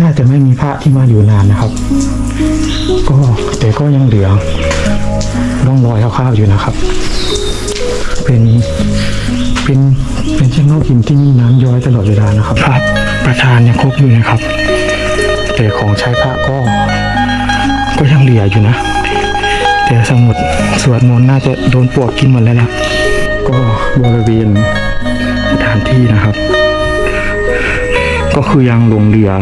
น่าจะไม่มีพระที่มาอยู่นานนะครับ ก็แต่ก็ยังเหลือร่องรอยคร่าวๆอยู่นะครับ เป็นเป็นเป็นช่างนอกหินที่มีน้ำย้อยตลอดเวลานะครับ พระประธานยังครบอยู่นะครับ แต่ของใช้พระก็ ก็ยังเหลืออยู่นะ แต่สมุดสวดมนต์น่าจะโดนปลวกกินหมดแล้วนะก็บริเวณสถานที่นะครับ ก็คือยังหลงเหลือ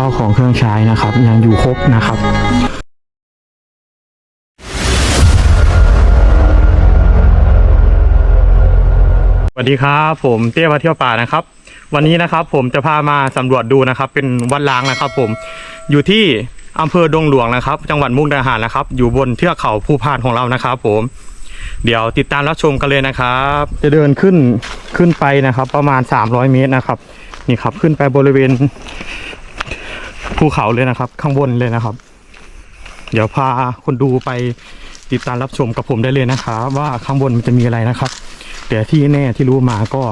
ข้าวของเครื่องใช้นะครับ ยังอยู่ครบนะครับสวัสดีครับผมเตี้ยมาเที่ยวป่านะครับ วันนี้นะครับผมจะพามาสำรวจดูนะครับ เป็นวัดล้างนะครับ ผมอยู่ที่อำเภอดงหลวงนะครับ จังหวัดมุกดาหารนะครับ อยู่บนเทือกเขาภูพานของเรานะครับ ผมเดี๋ยวติดตามรับชมกันเลยนะครับ จะเดินขึ้นขึ้นไปนะครับ ประมาณ 300 เมตรนะครับ นี่ครับขึ้นไปบริเวณ ภูเขาเลยนะครับ ข้างบนเลยนะครับ เดี๋ยวพาคนดูไปติดตามรับชมกับผมได้เลยนะครับว่าข้างบนมันจะมีอะไรนะครับแต่ที่แน่ที่รู้มาก็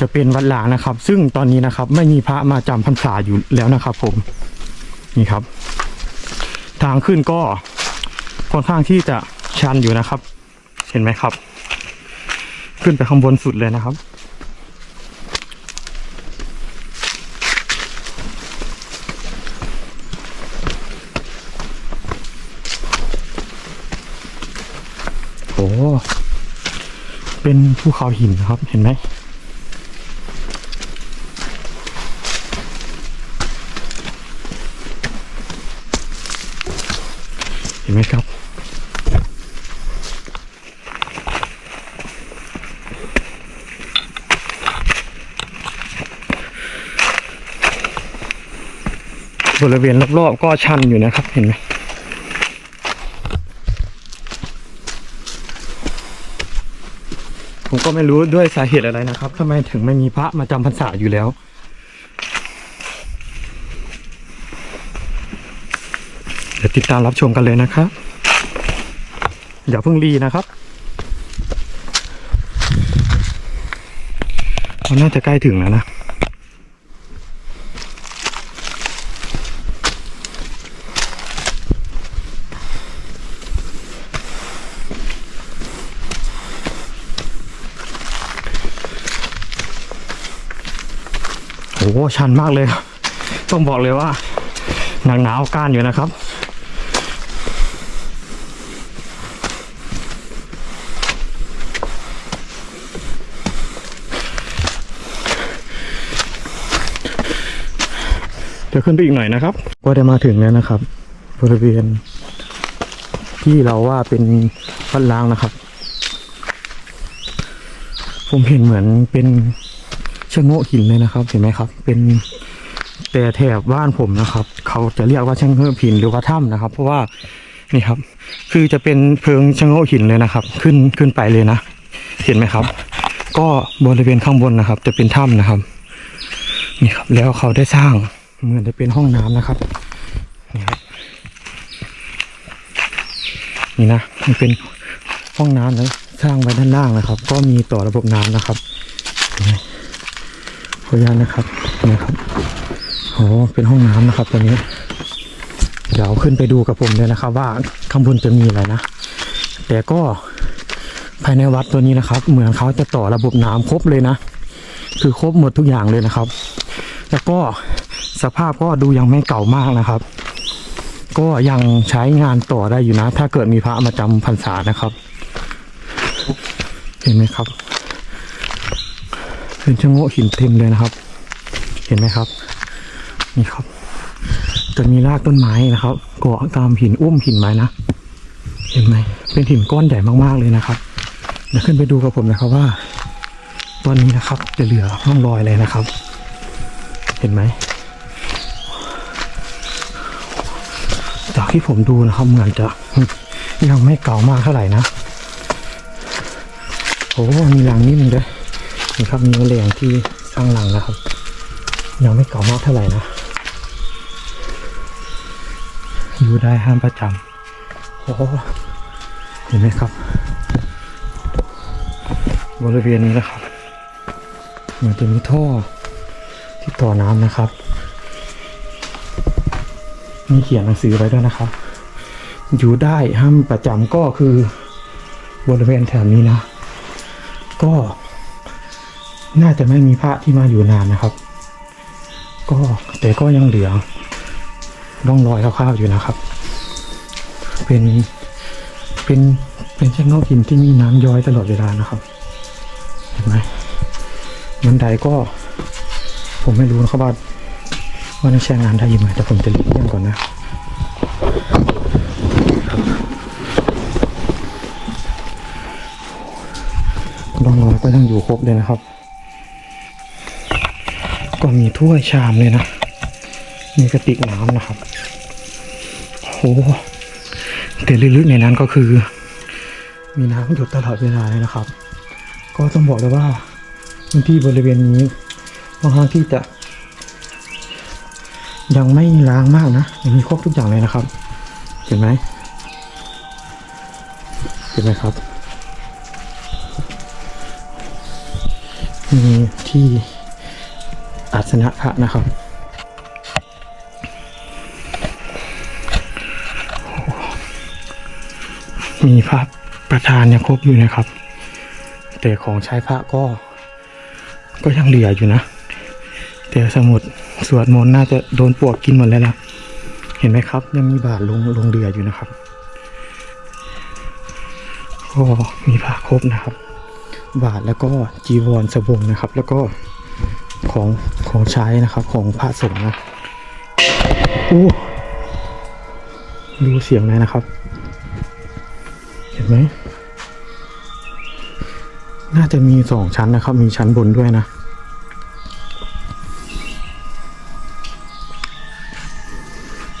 จะเป็นวัดหลางนะครับ ซึ่งตอนนี้นะครับ ไม่มีพระมาจำพรรษาอยู่แล้วนะครับ ผมนี่ครับ ทางขึ้นก็ค่อนข้างที่จะชันอยู่นะครับ เห็นไหมครับ ขึ้นไปข้างบนสุดเลยนะครับ โอ้ เป็นภูเขาหินนะครับ เห็นไหมเห็นไหมครับ บริเวณรอบๆก็ชันอยู่นะครับ เห็นไหม ผม ก็ไม่รู้ด้วยสาเหตุอะไรนะครับทำไมถึงไม่มีพระมาจำพรรษาอยู่แล้วเดี๋ยวติดตามรับชมกันเลยนะครับอย่าเพิ่งรีนะครับมันน่าจะใกล้ถึงแล้วนะ ชันมากเลยครับ ต้องบอกเลยว่า หนักหนาวก้านอยู่นะครับ เดี๋ยวขึ้นไปอีกหน่อยนะครับ ก็ได้มาถึงแล้วนะครับ บริเวณที่เราว่าเป็นวัดล้างนะครับ ผมเห็นเหมือนเป็น ชะโงกหินเลยนะครับ เห็นไหมครับ เป็นแต่แถบบ้านผมนะครับ เขาจะเรียกว่าชะโงกหินหรือว่าถ้ำนะครับ เพราะว่านี่ครับ คือจะเป็นเพิงชะโงกหินเลยนะครับ ขึ้นขึ้นไปเลยนะเห็นไหมครับ ก็บริเวณข้างบนนะครับ จะเป็นถ้ำนะครับนี่ครับ แล้วเขาได้สร้างเหมือนจะเป็นห้องน้ำนะครับนี่ครับนี่นะมันเป็นห้องน้ำนะสร้างไว้ด้านล่างนะครับ ก็มีต่อระบบน้ำนะครับ ออนุญาตนะครับนะครับโอ้เป็นห้องน้ำนะครับตัวนี้เดี๋ยวขึ้นไปดูกับผมเลยนะครับ ว่าข้างบนจะมีอะไรนะ แต่ก็ภายในวัดตัวนี้นะครับ เหมือนเขาจะต่อระบบน้ำครบเลยนะ คือครบหมดทุกอย่างเลยนะครับ แล้วก็สภาพก็ดูยังไม่เก่ามากนะครับ ก็ยังใช้งานต่อได้อยู่นะ ถ้าเกิดมีพระมาจำพรรษานะครับ เห็นไหมครับ เป็นชะโงกหินเต็มเลยนะครับ เห็นไหมครับ นี่ครับ จะมีรากต้นไม้นะครับเกาะตามหินอุ้มหินไม้นะ เห็นไหม เป็นหินก้อนใหญ่มากๆเลยนะครับเดี๋ยวขึ้นไปดูกับผมนะครับว่า ตอนนี้นะครับ จะเหลือร่องรอยอะไรนะครับ เห็นไหม จากที่ผมดูนะครับเหมือนจะยังไม่เก่ามากเท่าไหร่นะโอ้มีหลังนิดนึงด้วย นี่ครับมีแรงที่สร้างหลังนะครับยังไม่เก่ามากเท่าไหร่นะอยู่ได้ห้ามประจำโอ้เห็นไหมครับ บริเวณนี้นะครับ เหมือนจะมีท่อที่ต่อน้ำนะครับ มีเขียนหนังสือไว้ด้วยนะครับ อยู่ได้ห้ามประจำก็คือบริเวณแถวนี้นะ ก็ น่าจะไม่มีพระที่มาอยู่นานนะครับ ก็แต่ก็ยังเหลือร่องรอยคร่าวๆอยู่นะครับ เป็นเป็นเป็นช่งนอกหินที่มีน้ำย้อยตลอดเวลานะครับ เห็นไหมบันไดก็ ผมไม่รู้นะครับว่าว่าจะใช้งานได้ยังไงแต่ผมจะหลีกเลี่ยงก่อนนะร่องรอยก็ยังอยู่ครบเลยนะครับ ก็มีถ้วยชามเลยนะ มีกระติกน้ำนะครับโอ้แต่ลึกๆในนั้นก็คือ มีน้ำหยดตลอดเวลาเลยนะครับ ก็ต้องบอกเลยว่าพื้นที่บริเวณนี้ค่อนข้างที่จะ ยังไม่ล้างมากนะยังมีครบทุกอย่างเลยนะครับ เห็นไหมเห็นไหมครับมีที่ อาสนะพระนะครับมีพระประธานยังครบอยู่นะครับ แต่ของใช้พระก็ ก็ยังเหลืออยู่นะ แต่สมุดสวดมนต์น่าจะโดนปวกกินหมดแล้วนะเห็นไหมครับ ยังมีบาทลงลงเรืออยู่นะครับก็มีพระครบนะครับ บาทแล้วก็จีวรสบงนะครับ แล้วก็ ของของใช้นะครับของพระสงฆ์นะอู้ดูเสียงเลยนะครับ เห็นไหม น่าจะมีสองชั้นนะครับ มีชั้นบนด้วยนะ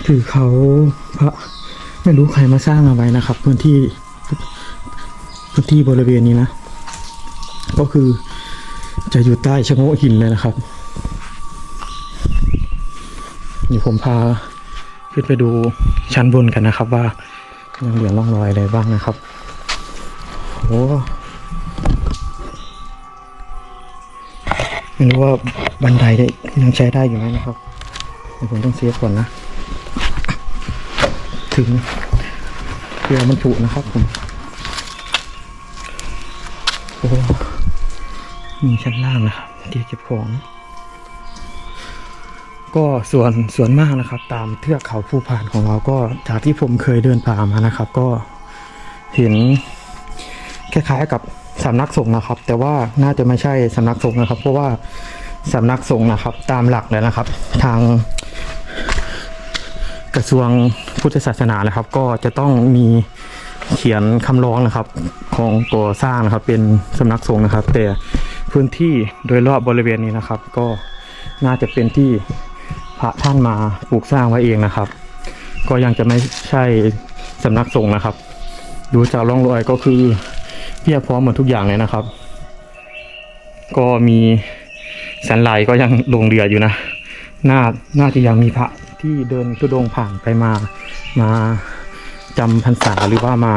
คือเขาพระไม่รู้ใครมาสร้างเอาไว้นะครับ พื้นที่พื้นที่บริเวณนี้นะ ก็คือ จะอยู่ใต้ชะโงกหินเลยนะครับเดี๋ยวผมพาขึ้นไปดูชั้นบนกันนะครับ ว่ายังเหลือร่องรอยอะไรบ้างนะครับโอ้ไม่รู้ว่าบันไดได้ยังใช้ได้อยู่ไหมนะครับเดี๋ยวผมต้องเซฟก่อนนะ ถึงเรือมันผุนะครับผม มีชั้นล่างนะครับที่เก็บของ ก็ส่วนส่วนมากนะครับ ตามเทือกเขาภูพานของเราก็จากที่ผมเคยเดินป่านมานะครับ ก็เห็นคล้ายๆกับสำนักสงฆ์นะครับ แต่ว่าน่าจะไม่ใช่สำนักสงฆ์นะครับ เพราะว่าสำนักสงฆ์นะครับ ตามหลักเลยนะครับ ทางกระทรวงพุทธศาสนานะครับ ก็จะต้องมีเขียนคำร้องนะครับ ของก่อสร้างนะครับ เป็นสำนักสงฆ์นะครับ แต่ พื้นที่โดยรอบบริเวณนี้นะครับ ก็น่าจะเป็นที่พระท่านมาปลูกสร้างไว้เองนะครับ ก็ยังจะไม่ใช่สำนักสงฆ์นะครับ ดูจากร่องรอยก็คือเพียบพร้อมหมดทุกอย่างเลยนะครับ ก็มีสันไหลก็ยังลงเรืออยู่นะน่าน่าจะยังมีพระที่เดินทุดงผ่านไปมา มาจำพรรษาหรือว่ามา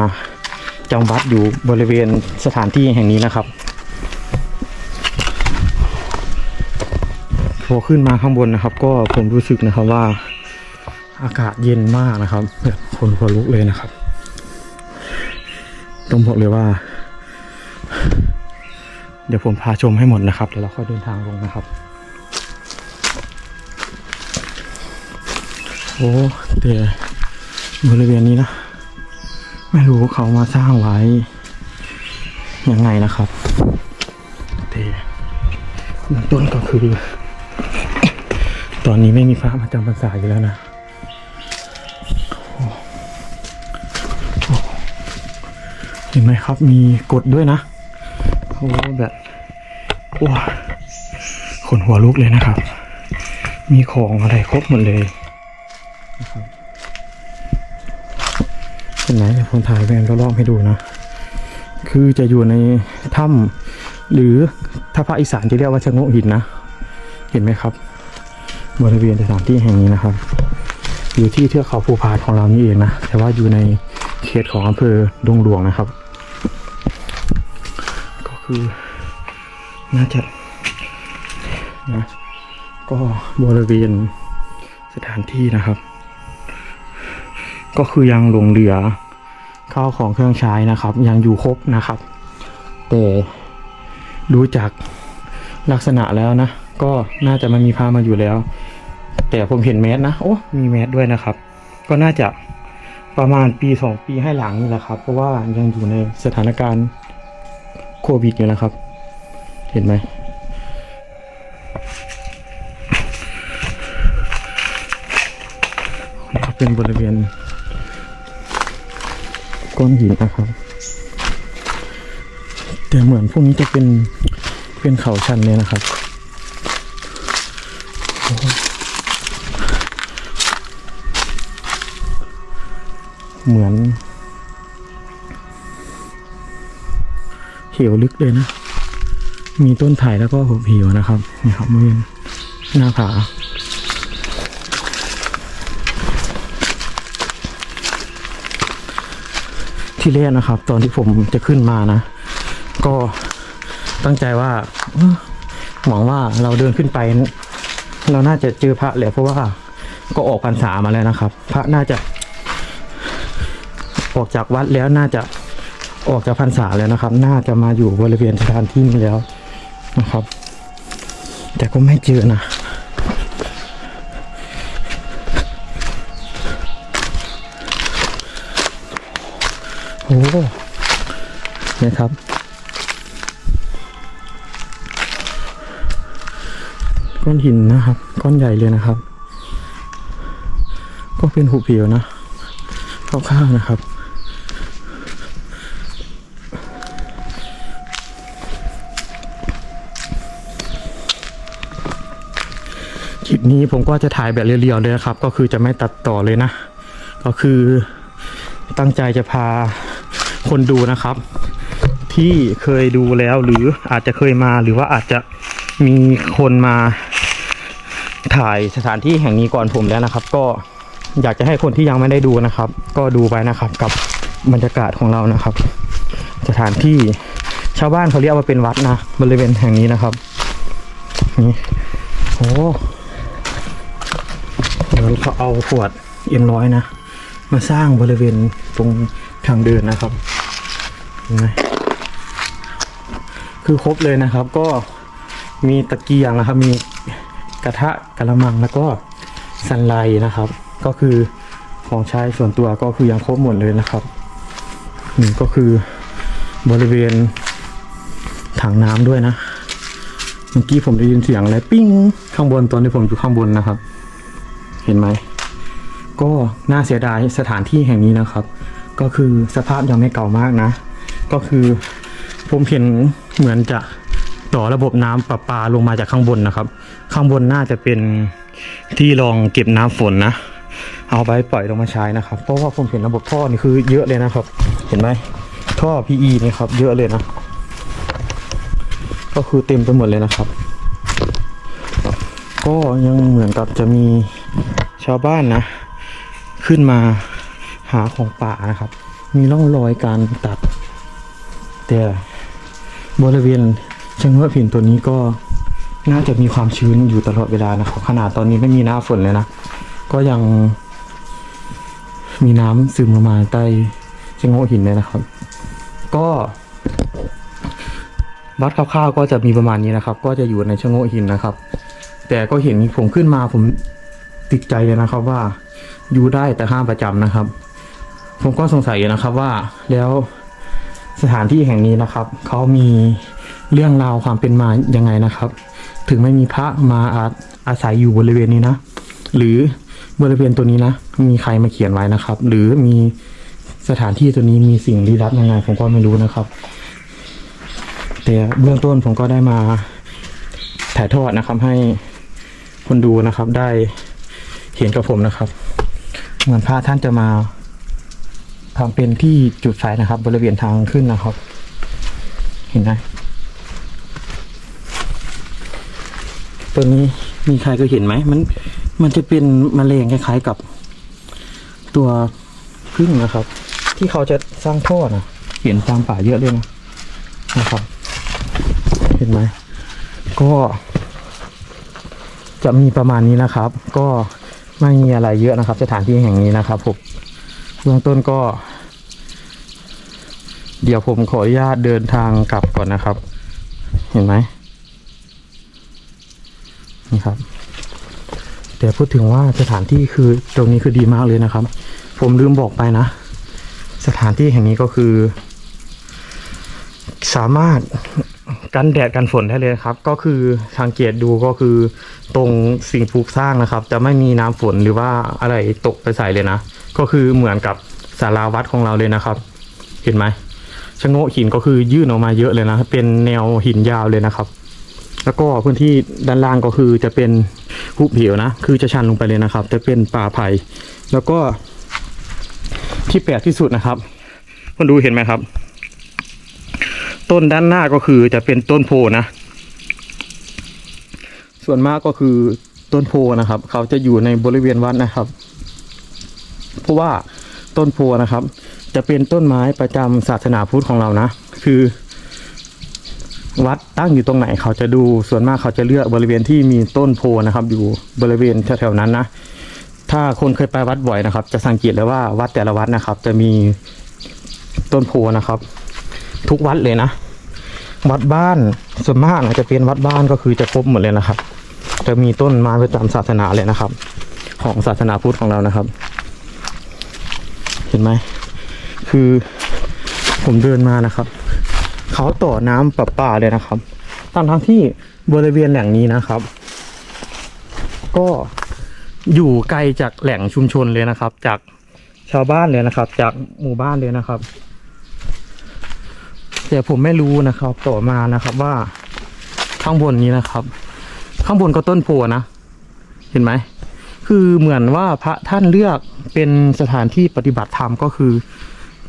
จำวัดอยู่บริเวณสถานที่แห่งนี้นะครับ พอขึ้นมาข้างบนนะครับ ก็ผมรู้สึกนะครับว่าอากาศเย็นมากนะครับแบบคนหัวลุกเลยนะครับ ต้องบอกเลยว่า เดี๋ยวผมพาชมให้หมดนะครับเดี๋ยวเราค่อยเดินทางลงนะครับโอ้แต่บริเวณนี้นะ ไม่รู้เขามาสร้างไว้ยังไงนะครับแต่เบื้องต้นก็คือ ตอนนี้ไม่มีพระมาจำพรรษาอยู่แล้วนะเห็นไหมครับมีกฎด้วยนะโอ้แบบว้าขนหัวลุกเลยนะครับ มีของอะไรครบหมดเลยเห็นไหมเดี๋ยวผมถ่ายแวนรอบๆให้ดูนะ คือจะอยู่ในถ้ำหรือถ้าภาคอีสานจะเรียกว่าชะโงกหินนะ เห็นไหมครับ บริเวณสถานที่แห่งนี้นะครับ อยู่ที่เทือกเขาภูพานของเรานี่เองนะ แต่ว่าอยู่ในเขตของอำเภอดงหลวงนะครับ ก็คือน่าจะนะก็บริเวณสถานที่นะครับ ก็คือยังหลงเหลือข้าวของเครื่องใช้นะครับ ยังอยู่ครบนะครับ แต่ดูจากลักษณะแล้วนะ ก็น่าจะไมันมีพามาอยู่แล้ว แต่ผมเห็นแมสนะโอ้มีแมสด้วยนะครับ ก็น่าจะประมาณปีสองปีให้หลังนี่แหละครับ เพราะว่ายังอยู่ในสถานการณ์โควิดอยู่นะครับ เห็นไหมเป็นบริเวณก้อนหินนะครับ แต่เหมือนพวกนี้จะเป็นเป็นเขาชันเลยนะครับ เหมือน เหวลึกเลยนะ มีต้นไผ่แล้วก็หุบเหวนะครับนี่ครับบริเวณหน้าผาที่แรกนะครับ ตอนที่ผมจะขึ้นมานะ ก็ตั้งใจว่าหวังว่าเราเดินขึ้นไป เราน่าจะเจอพระแหละเพราะว่าก็ออกพรรษามาแล้วนะครับ พระน่าจะ ออกจากวัดแล้วน่าจะออกจากพรรษาแล้วนะครับ น่าจะมาอยู่บริเวณสถานที่นี้แล้วนะครับ แต่ก็ไม่เจอนะโอ้นี่ครับ ก้อนหินนะครับ ก้อนใหญ่เลยนะครับ ก็เป็นหุบเหวนะคร่าวๆนะครับ คลิป นี้ผมก็จะถ่ายแบบเรียวๆเลยนะครับ ก็คือจะไม่ตัดต่อเลยนะ ก็คือตั้งใจจะพาคนดูนะครับ ที่เคยดูแล้วหรืออาจจะเคยมาหรือว่าอาจจะมีคนมาถ่ายสถานที่แห่งนี้ก่อนผมแล้วนะครับ ก็อยากจะให้คนที่ยังไม่ได้ดูนะครับ ก็ดูไปนะครับกับบรรยากาศของเรานะครับ สถานที่ชาวบ้านเขาเรียกว่าเป็นวัดนะบริเวณแห่งนี้นะครับนี่โอ้ เดี๋ยวเขาเอาขวดเอ็มร้อยนะ มาสร้างบริเวณตรงทางเดินนะครับเห็นไหมคือครบเลยนะครับก็มีตะเกียงนะครับ มีกระทะกระมังแล้วก็สันไลนะครับ ก็คือของใช้ส่วนตัวก็คือยังครบหมดเลยนะครับนี่ก็คือบริเวณถังน้ำด้วยนะ เมื่อกี้ผมได้ยินเสียงอะไรปิ้งข้างบนตอนที่ผมอยู่ข้างบนนะครับ เห็นไหม ก็น่าเสียดายสถานที่แห่งนี้นะครับ ก็คือสภาพยังไม่เก่ามากนะ ก็คือผมเห็นเหมือนจะต่อระบบน้ำประปาลงมาจากข้างบนนะครับ ข้างบนน่าจะเป็นที่รองเก็บน้ำฝนนะ เอาไปปล่อยลงมาใช้นะครับ เพราะว่าผมเห็นระบบท่อนี่คือเยอะเลยนะครับ เห็นไหมท่อ PE นี่ครับ เยอะเลยนะ ก็คือเต็มไปหมดเลยนะครับ ก็ยังเหมือนกับจะมี ชาวบ้านนะ ขึ้นมาหาของป่านะครับ มีร่องรอยการตัด แต่บริเวณชะเงือผินตัวนี้ก็น่าจะมีความชื้นอยู่ตลอดเวลานะครับขนาดตอนนี้ไม่มีหน้าฝนเลยนะ ก็ยังมีน้ำซึมลงมาใต้ชะโงกหินเลยนะครับ ก็วัดคร่าวๆก็จะมีประมาณนี้นะครับ ก็จะอยู่ในชะโงกหินนะครับ แต่ก็เห็นผมขึ้นมาผม ติดใจเลยนะครับว่าอยู่ได้แต่ห้ามประจำนะครับ ผมก็สงสัยนะครับว่าแล้วสถานที่แห่งนี้นะครับเขามีเรื่องราวความเป็นมายังไงนะครับ ถึงไม่มีพระมาอาอาศัยอยู่บริเวณนี้นะ หรือบริเวณตัวนี้นะ มีใครมาเขียนไว้นะครับ หรือมีสถานที่ตัวนี้มีสิ่งลี้ลับยังไงผมก็ไม่รู้นะครับ แต่เบื้องต้นผมก็ได้มาถ่ายทอดนะครับให้คนดูนะครับได้ เห็นกับผมนะครับ เหมือนพระท่านจะมาทำเป็นที่จุดไฟนะครับ บริเวณทางขึ้นนะครับ เห็นไหมตัวนี้มีใครก็เห็นไหมมันมันจะเป็นมแมลงคล้ายๆกับ ตัวพึ่งนะครับ ที่เขาจะสร้างท่อนะเห็นตามป่าเยอะเลยนะนะครับ เห็นไหมก็จะมีประมาณนี้นะครับ ก็ ไม่มีอะไรเยอะนะครับ สถานที่แห่งนี้นะครับผมเบื้องต้นก็ เดี๋ยวผมขออนุญาตเดินทางกลับก่อนนะครับ เห็นไหมนี่ครับแต่พูดถึงว่าสถานที่คือตรงนี้คือดีมากเลยนะครับ ผมลืมบอกไปนะ สถานที่แห่งนี้ก็คือ สามารถ กันแดดกันฝนได้เลยครับ ก็คือสังเกตดูก็คือตรงสิ่งปลูกสร้างนะครับ จะไม่มีน้ำฝนหรือว่าอะไรตกไปใส่เลยนะ ก็คือเหมือนกับสาราวัดของเราเลยนะครับ เห็นไหมชะโงกหินก็คือยื่นออกมาเยอะเลยนะ เป็นแนวหินยาวเลยนะครับ แล้วก็พื้นที่ด้านล่างก็คือจะเป็นหุบเหวนะ คือจะชันลงไปเลยนะครับ จะเป็นป่าไผ่แล้วก็ที่แปลกที่สุดนะครับคนดูเห็นไหมครับ ต้นด้านหน้าก็คือจะเป็นต้นโพนะ ส่วนมากก็คือต้นโพนะครับ เขาจะอยู่ในบริเวณวัดนะครับ เพราะว่าต้นโพนะครับ จะเป็นต้นไม้ประจำศาสนาพุทธของเรานะ คือ วัดตั้งอยู่ตรงไหนเขาจะดูส่วนมากเขาจะเลือกบริเวณที่มีต้นโพนะครับ อยู่บริเวณแถวๆนั้นนะถ้าคนเคยไปวัดบ่อยนะครับ จะสังเกตเลยว่าวัดแต่ละวัดนะครับ จะมีต้นโพนะครับ ทุกวัดเลยนะ วัดบ้านส่วนมากจะเป็นวัดบ้านก็คือจะครบหมดเลยนะครับ จะมีต้นไม้ประจำศาสนาเลยนะครับ ของศาสนาพุทธของเรานะครับ เห็นไหมคือผมเดินมานะครับ เขาต่อน้ำประปาเลยนะครับทั้งทั้งที่บริเวณแหล่งนี้นะครับ ก็อยู่ไกลจากแหล่งชุมชนเลยนะครับ จากชาวบ้านเลยนะครับ จากหมู่บ้านเลยนะครับ แต่ผมไม่รู้นะครับ ต่อมานะครับว่าข้างบนนี้นะครับ ข้างบนก็ต้นโพนะ เห็นไหม คือเหมือนว่าพระท่านเลือกเป็นสถานที่ปฏิบัติธรรมก็คือ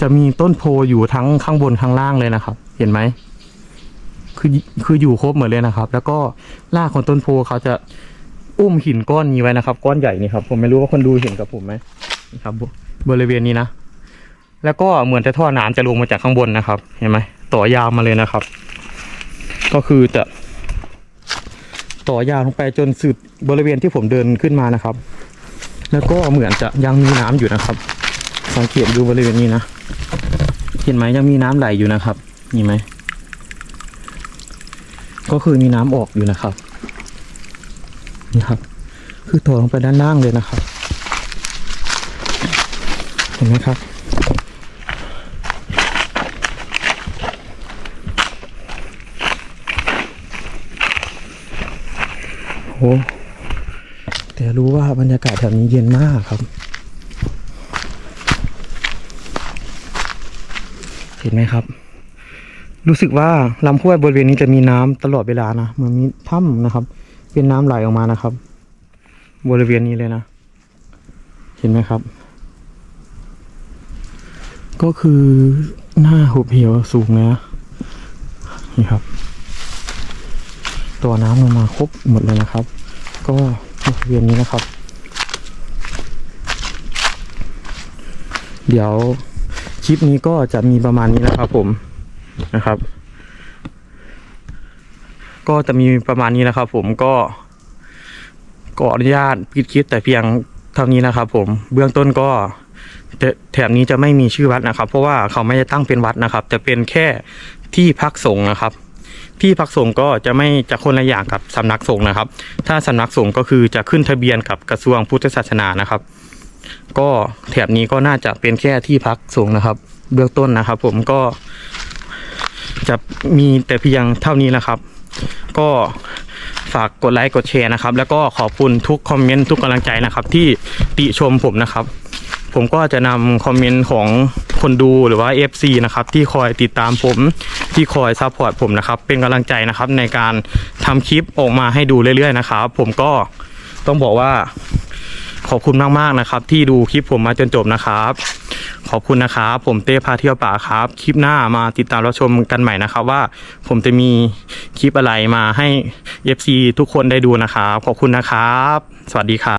จะมีต้นโพอยู่ทั้งข้างบนข้างล่างเลยนะครับ เห็นไหมคือคืออยู่ครบหมดเลยนะครับ แล้วก็รากของต้นโพเขาจะอุ้มหินก้อนนี้ไว้นะครับ ก้อนใหญ่นี่ครับ ผมไม่รู้ว่าคนดูเห็นกับผมไหมนี่ครับ บริเวณนี้นะ แล้วก็เหมือนจะท่อน้ำจะลงมาจากข้างบนนะครับ เห็นไหมต่อยาวมาเลยนะครับ ก็คือจะต่อยาวลงไปจนสุดบริเวณที่ผมเดินขึ้นมานะครับ แล้วก็เหมือนจะยังมีน้ำอยู่นะครับ สังเกตดูบริเวณนี้นะ เห็นไหมยังมีน้ำไหลอยู่นะครับมีไหม ก็คือมีน้ำออกอยู่นะครับ นี่ครับ คือต่อลงไปด้านล่างเลยนะครับ เห็นไหมครับ โอ้แต่รู้ว่าบรรยากาศแถวนี้เย็นมากครับ เห็นไหมครับ รู้สึกว่าลำห้วยบริเวณนี้จะมีน้ำตลอดเวลานะเหมือนมีถ้ำนะครับ เป็นน้ำไหลออกมานะครับ บริเวณนี้เลยนะ เห็นไหมครับ ก็คือหน้าหุบเหวสูงนะนี่ครับ ตัวน้ำลงมาครบหมดเลยนะครับ ก็บริเวณนี้นะครับ เดี๋ยวคลิปนี้ก็จะมีประมาณนี้นะครับผมนะครับ ก็จะมีประมาณนี้นะครับ ผมก็ขออนุญาตปิดคลิปแต่เพียงเท่านี้นะครับ ผมเบื้องต้นก็แถบนี้จะไม่มีชื่อวัดนะครับ เพราะว่าเขาไม่ได้ตั้งเป็นวัดนะครับจะเป็นแค่ที่พักสงฆ์นะครับ ที่พักสงฆ์ก็จะไม่จะคนละอย่างกับสำนักสงฆ์นะครับ ถ้าสำนักสงฆ์ก็คือจะขึ้นทะเบียนกับกระทรวงพุทธศาสนานะครับ ก็แถบนี้ก็น่าจะเป็นแค่ที่พักสงฆ์นะครับ เบื้องต้นนะครับ ผมก็จะมีแต่เพียงเท่านี้นะครับ ก็ฝากกดไลค์กดแชร์นะครับ แล้วก็ขอบคุณทุกคอมเมนต์ทุกกำลังใจนะครับ ที่ติชมผมนะครับ ผมก็จะนำคอมเมนต์ของ คนดูหรือว่า FC นะครับที่คอยติดตามผมที่คอยซัพพอร์ตผมนะครับ เป็นกำลังใจนะครับในการทำคลิปออกมาให้ดูเรื่อยๆนะครับ ผมก็ต้องบอกว่าขอบคุณมากๆนะครับ ที่ดูคลิปผมมาจนจบนะครับ ขอบคุณนะครับ ผมเต้พาเที่ยวป่าครับ คลิปหน้ามาติดตามรับชมกันใหม่นะครับ ว่าผมจะมีคลิปอะไรมาให้ FC ทุกคนได้ดูนะครับ ขอบคุณนะครับ สวัสดีครับ